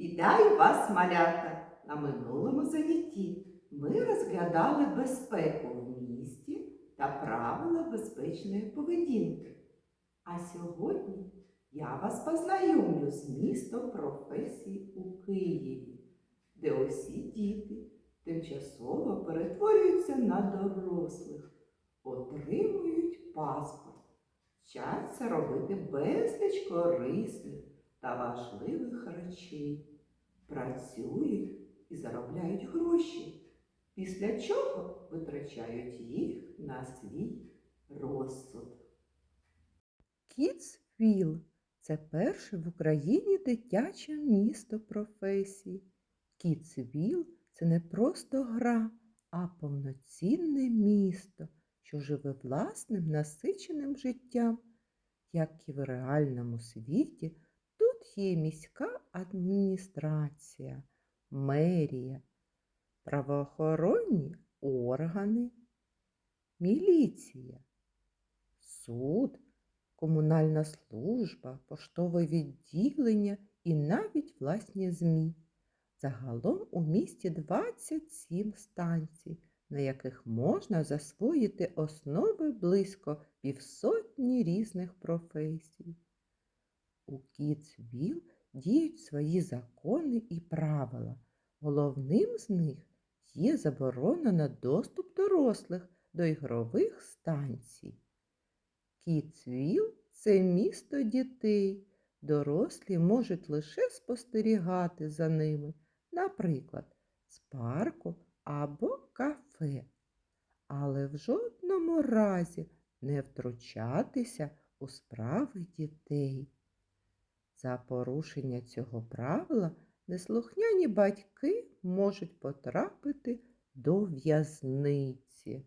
Вітаю вас, малята! На минулому занятті ми розглядали безпеку в місті та правила безпечної поведінки. А сьогодні я вас познайомлю з містом професій у Києві, де усі діти тимчасово перетворюються на дорослих, отримують паспорт, вчаться робити безліч корисних та важливих речей, працюють і заробляють гроші, після чого витрачають їх на свій розсуд. Кіцвіл це перше в Україні дитяче місто професій. Кіцвіл це не просто гра, а повноцінне місто, що живе власним насиченим життям. Як і в реальному світі, тут є міська адміністрація, мерія, правоохоронні органи, міліція, суд комунальна служба, поштове відділення і навіть власні ЗМІ. Загалом у місті 27 станцій, на яких можна засвоїти основи близько півсотні різних професій. У Кіцвіл діють свої закони і правила. Головним з них є заборона на доступ дорослих до ігрових станцій. Кіцвіл це місто дітей. Дорослі можуть лише спостерігати за ними, наприклад, з парку або кафе, але в жодному разі не втручатися у справи дітей. За порушення цього правила неслухняні батьки можуть потрапити до в'язниці.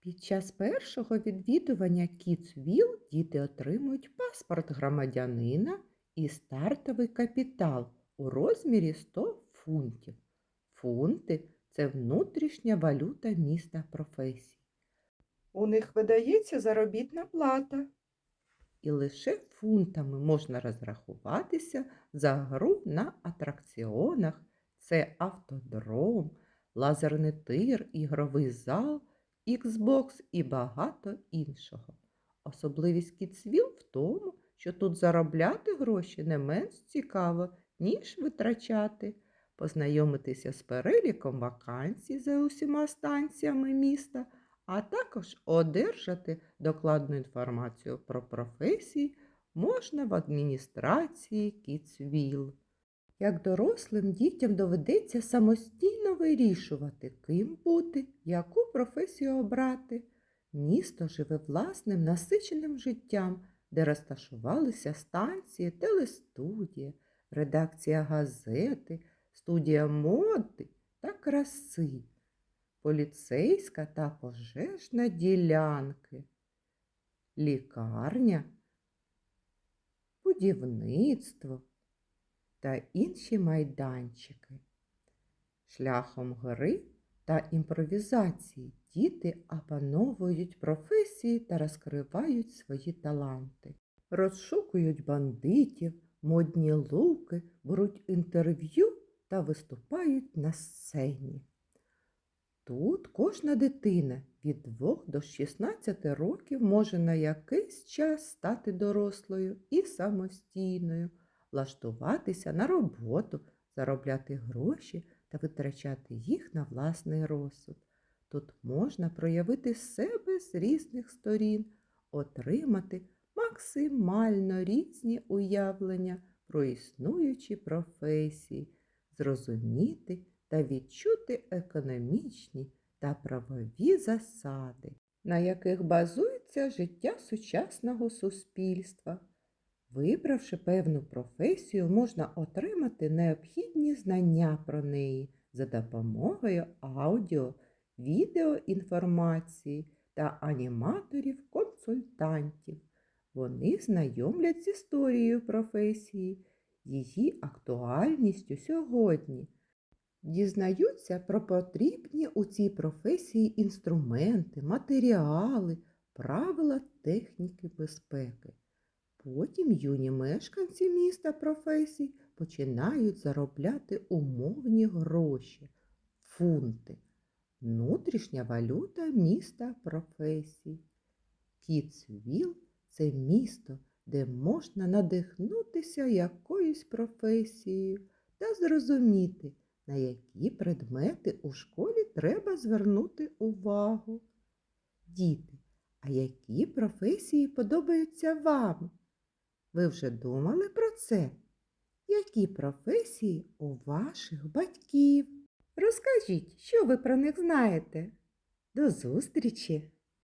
Під час першого відвідування Кіцвіл діти отримують паспорт громадянина і стартовий капітал у розмірі 100 фунтів. Фунти це внутрішня валюта міста професій. У них видається заробітна плата. І лише фунтами можна розрахуватися за гру на атракціонах. Це автодром, лазерний тир, ігровий зал. Xbox і багато іншого. Особливість Кіцвіл в тому, що тут заробляти гроші не менш цікаво, ніж витрачати, познайомитися з переліком вакансій за усіма станціями міста, а також одержати докладну інформацію про професії можна в адміністрації Кіцвіл. Як дорослим дітям доведеться самостійно вирішувати, ким бути, яку професію обрати. Місто живе власним насиченим життям, де розташувалися станції, телестудія, редакція газети, студія моди та краси, поліцейська та пожежна ділянки, лікарня, будівництво та інші майданчики. Шляхом гри та імпровізації діти опановують професії та розкривають свої таланти, розшукують бандитів, модні луки, беруть інтерв'ю та виступають на сцені. Тут кожна дитина від 2 до 16 років може на якийсь час стати дорослою і самостійною влаштуватися на роботу, заробляти гроші та витрачати їх на власний розсуд. Тут можна проявити себе з різних сторін, отримати максимально різні уявлення про існуючі професії, зрозуміти та відчути економічні та правові засади, на яких базується життя сучасного суспільства. Вибравши певну професію, можна отримати необхідні знання про неї за допомогою аудіо, відеоінформації та аніматорів-консультантів. Вони знайомлять з історією професії, її актуальністю сьогодні, дізнаються про потрібні у цій професії інструменти, матеріали, правила техніки безпеки. Потім юні мешканці міста професій починають заробляти умовні гроші, фунти, внутрішня валюта міста професій. Кіцвіл це місто, де можна надихнутися якоюсь професією та зрозуміти, на які предмети у школі треба звернути увагу. Діти, а які професії подобаються вам? Ви вже думали про це? Які професії у ваших батьків? Розкажіть, що ви про них знаєте. До зустрічі!